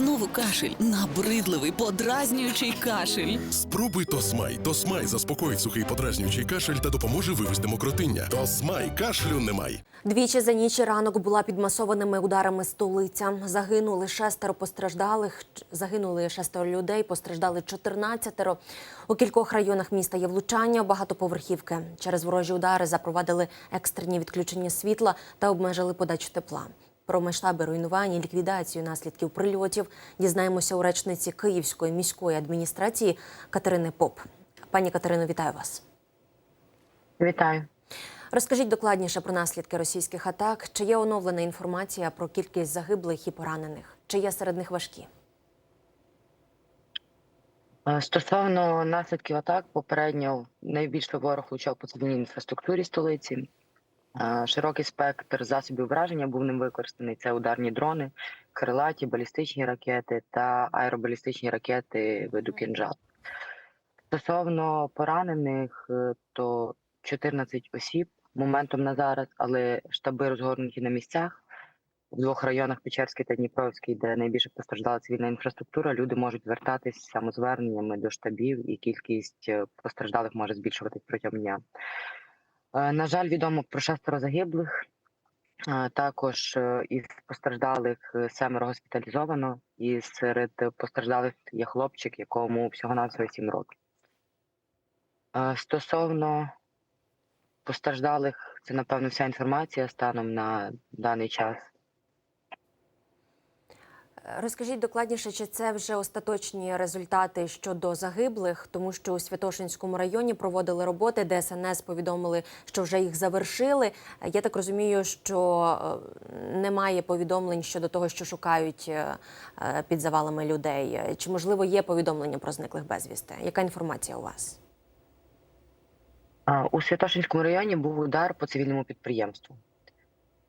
Знову кашель, набридливий, подразнюючий кашель. Спробуй Тосмай. Тосмай заспокоїть сухий подразнюючий кашель та допоможе вивести мокротиння. Тосмай кашлю немає. Двічі за ніч і ранок була під масованими ударами столиця. Загинули шестеро постраждалих. Загинули шестеро людей, постраждали 14. У кількох районах міста є влучання, багатоповерхівки. Через ворожі удари запровадили екстрені відключення світла та обмежили подачу тепла. Про масштаби руйнувань і ліквідацію наслідків прильотів дізнаємося у речниці Київської міської адміністрації Катерини Поп. Пані Катерино, вітаю вас. Вітаю. Розкажіть докладніше про наслідки російських атак. Чи є оновлена інформація про кількість загиблих і поранених? Чи є серед них важкі? Е, Стосовно наслідків атак, попередньо найбільше ворог влучав по цивільній інфраструктурі столиці. Широкий спектр засобів враження був ним використаний. Це ударні дрони, крилаті, балістичні ракети та аеробалістичні ракети виду кінжал. Стосовно поранених, е, то 14 осіб моментом на зараз, але штаби розгорнуті на місцях. В двох районах Печерський та Дніпровський, де найбільше постраждала цивільна інфраструктура, люди можуть звертатись самозверненнями до штабів, і кількість е, постраждалих може збільшуватись протягом дня. Е, На жаль, відомо про шестеро загиблих. Е, Також е, із постраждалих семеро госпіталізовано, і серед постраждалих є хлопчик, якому всього навсього 7 років. Стосовно постраждалих, це напевно вся інформація станом на даний час. Розкажіть докладніше, чи це вже остаточні результати щодо загиблих, тому що у Святошинському районі проводили роботи, ДСНС повідомили, що вже їх завершили. Я так розумію, що е, немає повідомлень щодо того, що шукають е, е, під завалами людей. Чи можливо є повідомлення про зниклих безвісти? Яка інформація у вас? У Святошинському районі був удар по цивільному підприємству,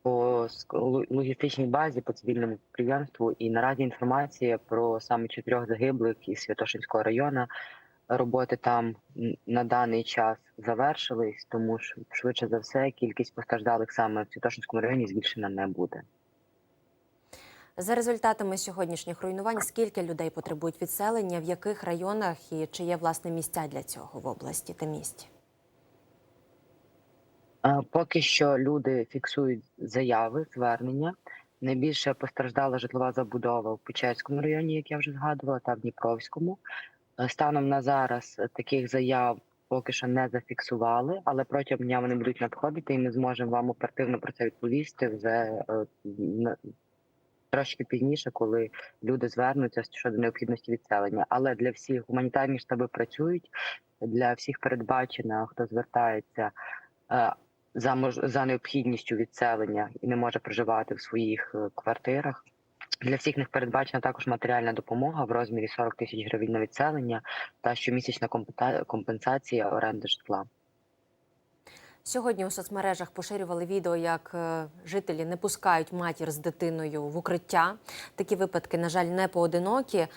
по логістичній базі, по цивільному підприємству. І наразі інформація про саме чотирьох загиблих із Святошинського району. Роботи там на даний час завершились, тому що швидше за все кількість постраждалих саме в Святошинському районі збільшена не буде. За результатами сьогоднішніх руйнувань, скільки людей потребують відселення, в яких районах і чи є власне місця для цього в області та місті? Е, Поки що люди фіксують заяви, звернення. Найбільше постраждала житлова забудова в Печерському районі, як я вже згадувала, та в Дніпровському. Е, Станом на зараз таких заяв поки що не зафіксували, але протягом дня вони будуть надходити, і ми зможемо вам оперативно про це відповісти вже е, трошки пізніше, коли люди звернуться щодо необхідності відселення. Але для всіх гуманітарні штаби працюють, для всіх передбачено, хто звертається. За мож... за необхідністю відселення і не може проживати в своїх е, квартирах. Для всіх них передбачена також матеріальна допомога в розмірі 40 тисяч гривень на відселення та щомісячна компенса- компенсація оренди житла. Сьогодні у соцмережах поширювали відео, як е, жителі не пускають матір з дитиною в укриття. Такі випадки, на жаль, не поодинокі. Е,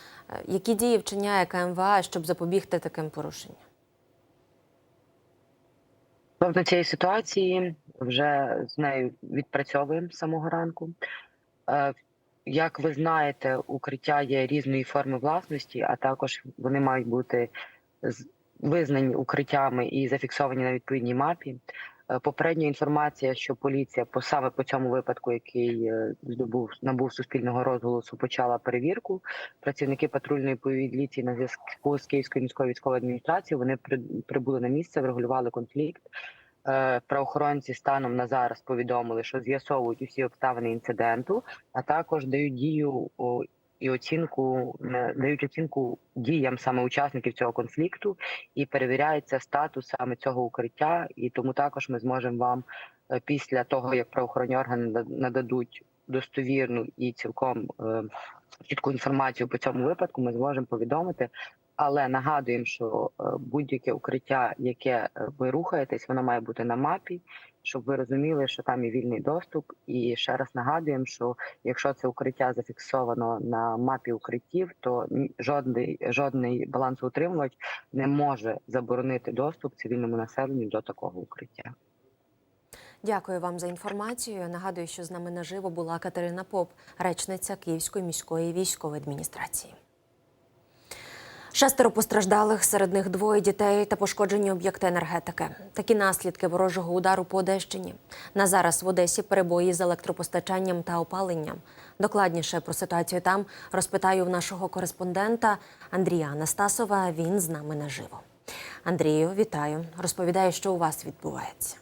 Які дії вчиняє КМВА, щоб запобігти таким порушенням? Тобто цієї ситуації вже з нею відпрацьовуємо з самого ранку. Е, Як ви знаєте, укриття є різної форми власності, а також вони мають бути визнані укриттями і зафіксовані на відповідній мапі. Е, Попередня інформація, що поліція по саме по цьому випадку, який е, здобув набув суспільного розголосу, почала перевірку. Працівники патрульної поліції на зв'язку з Київською міською військовою адміністрацією вони при- прибули на місце, врегулювали конфлікт. Е, Правоохоронці станом на зараз повідомили, що з'ясовують усі обставини інциденту, а також дають дію і оцінку не- дають оцінку діям саме учасників цього конфлікту і перевіряється статус саме цього укриття. І тому також ми зможемо вам е, після того, як правоохоронні органи нададуть достовірну і цілком е, чітку інформацію по цьому випадку, ми зможемо повідомити. Але нагадуємо, що е, будь-яке укриття, яке е, ви рухаєтесь, воно має бути на мапі, щоб ви розуміли, що там є вільний доступ. І ще раз нагадуємо, що якщо це укриття зафіксовано на мапі укриттів, то жодний жодний балансоутримувач не може заборонити доступ цивільному населенню до такого укриття. Дякую вам за інформацію. Нагадую, що з нами наживо була Катерина Поп, речниця Київської міської військової адміністрації. Шестеро постраждалих, серед них двоє дітей та пошкоджені об'єкти енергетики. Такі наслідки ворожого удару по Одещині. На зараз в Одесі перебої з електропостачанням та опаленням. Докладніше про ситуацію там розпитаю в нашого кореспондента Андрія Анастасова. Він з нами наживо. Андрію, вітаю. Розповідаю, що у вас відбувається.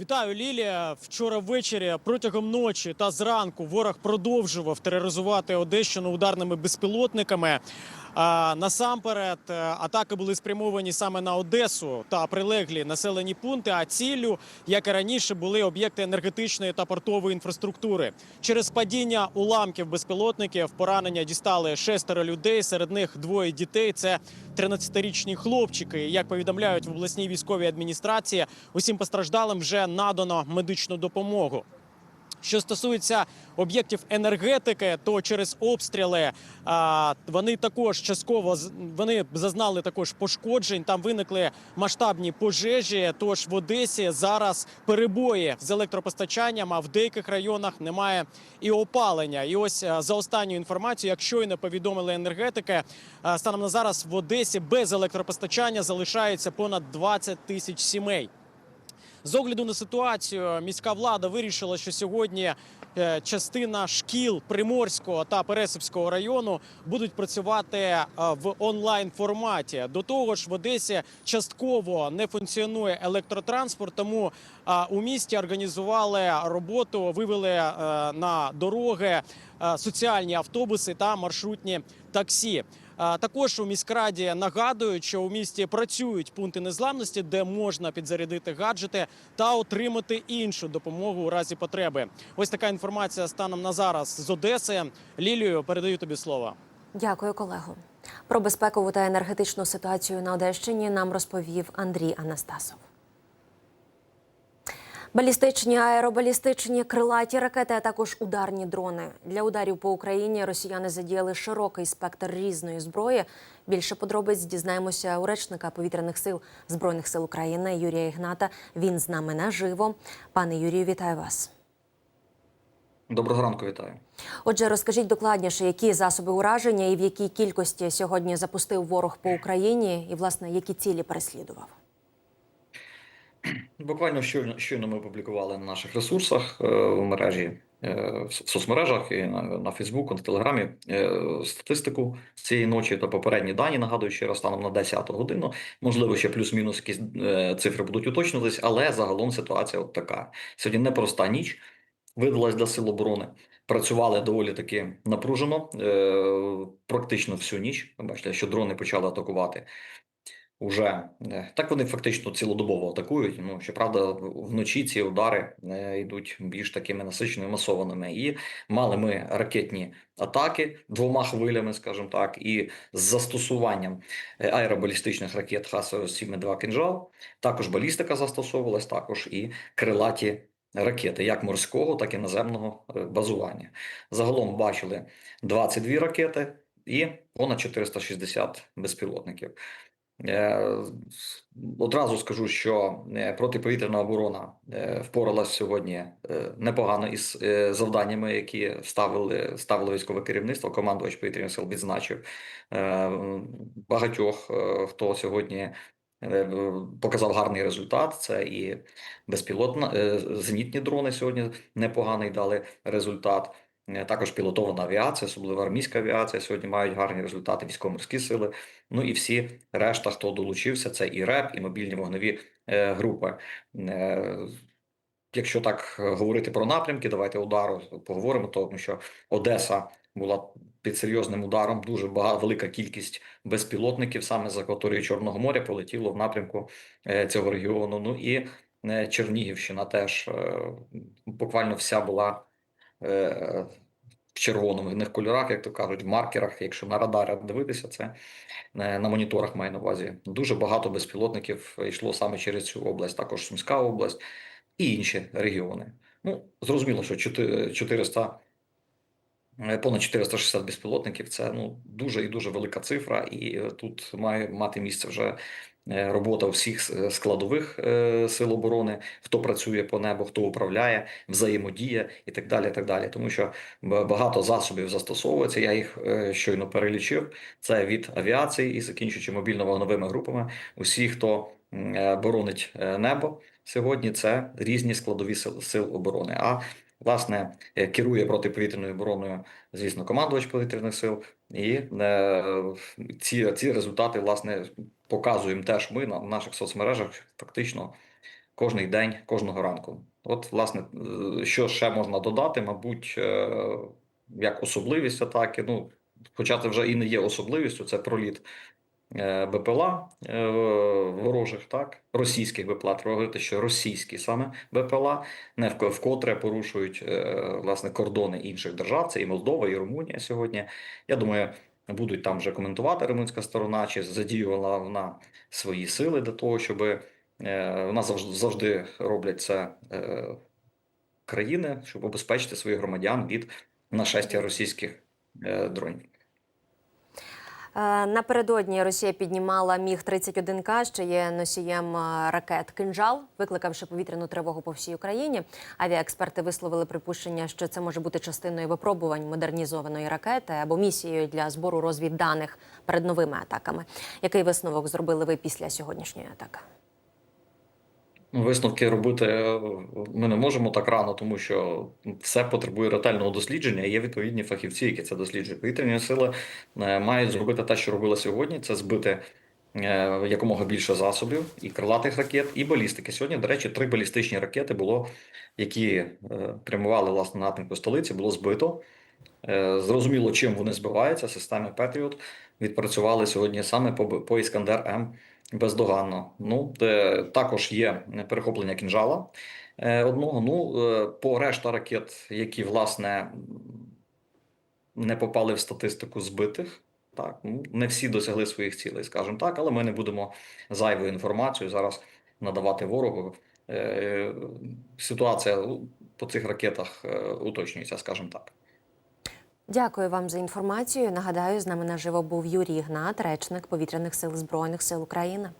Вітаю, Лілія. Вчора ввечері протягом ночі та зранку ворог продовжував тероризувати Одещину ударними безпілотниками. А, насамперед, е, атаки були спрямовані саме на Одесу та прилеглі населені пункти. А ціллю, як і раніше, були об'єкти енергетичної та портової інфраструктури. Через падіння уламків безпілотників поранення дістали шестеро людей. Серед них двоє дітей. Це 13-річні хлопчики. Як повідомляють в обласній військовій адміністрації, усім постраждалим вже надано медичну допомогу. Що стосується об'єктів енергетики, то через обстріли вони також частково вони зазнали також пошкоджень. Там виникли масштабні пожежі. Тож в Одесі зараз перебої з електропостачанням, а в деяких районах немає і опалення. І ось за останню інформацію, як щойно повідомили енергетики, станом на зараз в Одесі без електропостачання залишається понад 20 тисяч сімей. З огляду на ситуацію, міська влада вирішила, що сьогодні е, частина шкіл Приморського та Пересипського району будуть працювати е, в онлайн форматі. До того ж, в Одесі частково не функціонує електротранспорт, тому е, у місті організували роботу, вивели на дороги соціальні автобуси та маршрутні таксі. Також у міськраді нагадують, що у місті працюють пункти незламності, де можна підзарядити гаджети та отримати іншу допомогу у разі потреби. Ось така інформація станом на зараз з Одеси. Лілію передаю тобі слово. Дякую, колего. Про безпекову та енергетичну ситуацію на Одещині нам розповів Андрій Анастасов. Балістичні, аеробалістичні, крилаті ракети, а також ударні дрони. Для ударів по Україні росіяни задіяли широкий спектр різної зброї. Більше подробиць дізнаємося у речника повітряних сил Збройних сил України Юрія Ігната. Він з нами наживо. Пане Юрію, вітаю вас. Доброго ранку, вітаю. Отже, розкажіть докладніше, які засоби ураження і в якій кількості сьогодні запустив ворог по Україні, і власне які цілі переслідував. Буквально щойно, щойно ми опублікували на наших ресурсах е, в мережі, е, в соцмережах і на, на Фейсбуку, на Телеграмі е, статистику цієї ночі та попередні дані. Нагадую, ще раз станом на 10 годину. Можливо, ще плюс-мінус якісь цифри будуть уточнюватись, але загалом ситуація от така. Сьогодні непроста ніч видалась для сил оборони. Працювали доволі таки напружено, практично всю ніч. Бачите, що дрони почали атакувати. Уже е, так вони фактично цілодобово атакують. Ну щоправда, вночі ці удари е, йдуть більш такими насиченими масованими. І мали ми ракетні атаки двома хвилями, скажімо так, і з застосуванням е, аеробалістичних ракет Х-72 «Кинжал». Також балістика застосовувалась, також і крилаті ракети, як морського, так і наземного базування. Загалом бачили 22 ракети і понад 460 безпілотників. Е, Одразу скажу, що е, протиповітряна оборона е, впоралась сьогодні непогано із завданнями, які ставили ставило військове керівництво. Командувач повітряних сил відзначив багатьох, хто сьогодні показав гарний результат. Це і безпілотна зенітні дрони сьогодні непоганий дали результат. Е, Також пілотована авіація, особливо армійська авіація, сьогодні мають гарні результати військово-морські сили. Ну і всі решта, хто долучився, це і РЕП, і мобільні вогневі е, групи. Е, якщо так е, говорити про напрямки, давайте удару поговоримо, тому що Одеса була під серйозним ударом. Дуже багато велика кількість безпілотників саме з акваторії Чорного моря полетіло в напрямку е, цього регіону. Ну і е, Чернігівщина теж е, буквально вся була. Е, В червоних кольорах, як то кажуть, в маркерах, якщо на радарах дивитися, це е, на моніторах маю на увазі. Дуже багато безпілотників йшло саме через цю область, також Сумська область і інші регіони. Ну, зрозуміло, що 400, е, понад 460 безпілотників це ну, дуже і дуже велика цифра, і тут має мати місце вже робота всіх складових е, сил оборони, хто працює по небу, хто управляє, взаємодія і так далі. так далі. Тому що багато засобів застосовується. Я їх е, щойно перелічив. Це від авіації і закінчуючи мобільно-вогновими групами. Усі, хто е, боронить е, небо сьогодні, це різні складові сил, сил оборони. А власне е, керує протиповітряною обороною, звісно, командувач повітряних сил. І е, ці, ці результати власне показуємо теж ми на наших соцмережах фактично кожний день, кожного ранку. От, власне, е, що ще можна додати, мабуть, е, як особливість атаки. Ну, хоча це вже і не є особливістю, це проліт е, БПЛА ворожих, так, російських БПЛА. Треба говорити, що російські саме БПЛА не вк- вкотре порушують власне кордони інших держав. Це і Молдова, і Румунія сьогодні. Я думаю, будуть там вже коментувати румунська сторона, чи задіювала вона свої сили для того, щоб е, вона завжди завжди роблять це е, країни, щоб обезпечити своїх громадян від нашестя російських е, дронів. Е, Напередодні Росія піднімала міг 31 к що є носієм е, ракет кинжал, викликавши повітряну тривогу по всій Україні. Авіаексперти висловили припущення, що це може бути частиною випробувань модернізованої ракети або місією для збору розвідданих перед новими атаками. Який висновок зробили ви після сьогоднішньої атаки? Висновки робити е, ми не можемо так рано, тому що все потребує ретельного дослідження. Є відповідні фахівці, які це досліджують. Повітряні сили е, мають зробити те, що робили сьогодні. Це збити е, якомога більше засобів і крилатих ракет, і балістики. Сьогодні, до речі, три балістичні ракети було, які прямували власне на напрямку столиці, було збито. Зрозуміло, чим вони збиваються. Системи Петріот відпрацювали сьогодні саме по, по Іскандер М бездоганно. Ну, де також є перехоплення кінжала е, одного. Ну, е, по решта ракет, які власне не попали в статистику збитих. Так, ну не всі досягли своїх цілей, скажімо так, але ми не будемо зайву інформацію зараз надавати ворогу. Е, Ситуація по цих ракетах уточнюється, скажімо так. Дякую вам за інформацію. Нагадаю, з нами наживо був Юрій Ігнат, речник повітряних сил Збройних сил України.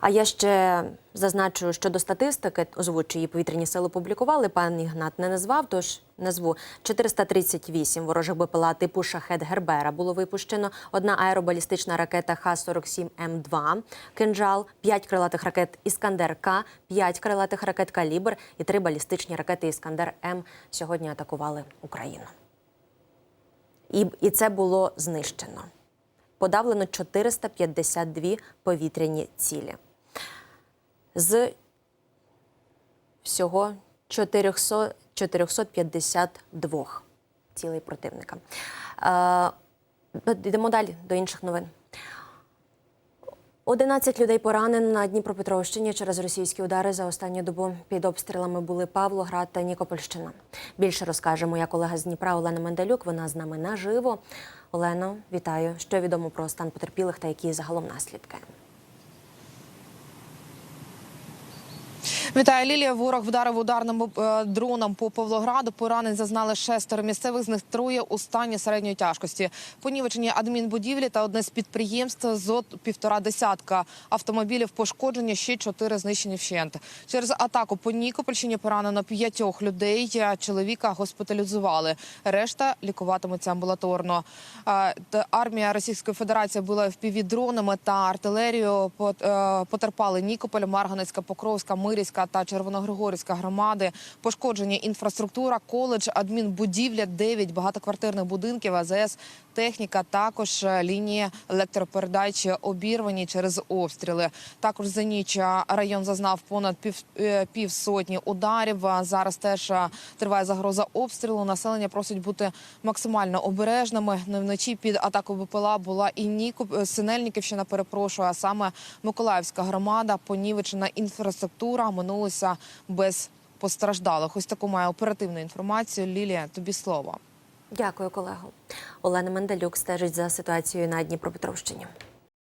А я ще зазначу, що до статистики озвучу її повітряні сили опублікували. Пан Ігнат не назвав, тож назву 438 ворожих БПЛА типу шахет Гербера було випущено. Одна аеробалістична ракета Х-47 М2, кинжал, 5 крилатих ракет Іскандер К, 5 крилатих ракет Калібр і 3 балістичні ракети Іскандер М сьогодні атакували Україну. І, і це було знищено. Подавлено 452 повітряні цілі. З всього 400, 452 цілей противника. Е, йдемо далі до інших новин. 11 людей поранено на Дніпропетровщині через російські удари за останню добу. Під обстрілами були Павлоград та Нікопольщина. Більше розкаже моя колега з Дніпра Олена Мендалюк. Вона з нами наживо. Олено, вітаю. Що відомо про стан потерпілих та які загалом наслідки? Вітаю, Лілія. Ворог вдарив ударним е, дроном по Павлограду. Поранень зазнали шестеро місцевих, з них троє у стані середньої тяжкості. Понівечені адмінбудівлі та одне з підприємств зо півтора десятка автомобілів пошкоджені, ще чотири знищені вщент. Через атаку по Нікопольщині поранено п'ятьох людей. Чоловіка госпіталізували. Решта лікуватимуться амбулаторно. Е, Армія Російської Федерації була впівдронами та артилерією. Е, Потерпали Нікополь, Марганецька, Покровська, Мирівська та Червоногригорівська громади. Пошкоджені інфраструктура, коледж, адмінбудівля, 9 багатоквартирних будинків, АЗС, техніка, також е, лінії електропередач обірвані через обстріли. Також за ніч е, район зазнав понад пів, е, ударів. Зараз теж триває загроза обстрілу. Населення просить бути максимально обережними. Вночі під атакою БПЛА була і Нікоп Синельниківщина. Перепрошую, а саме Миколаївська громада, понівечена інфраструктура минулося без постраждалих. Ось таку має оперативну інформацію. Лілія, тобі слово. Дякую, колего. Олена Мендалюк стежить за ситуацією на Дніпропетровщині.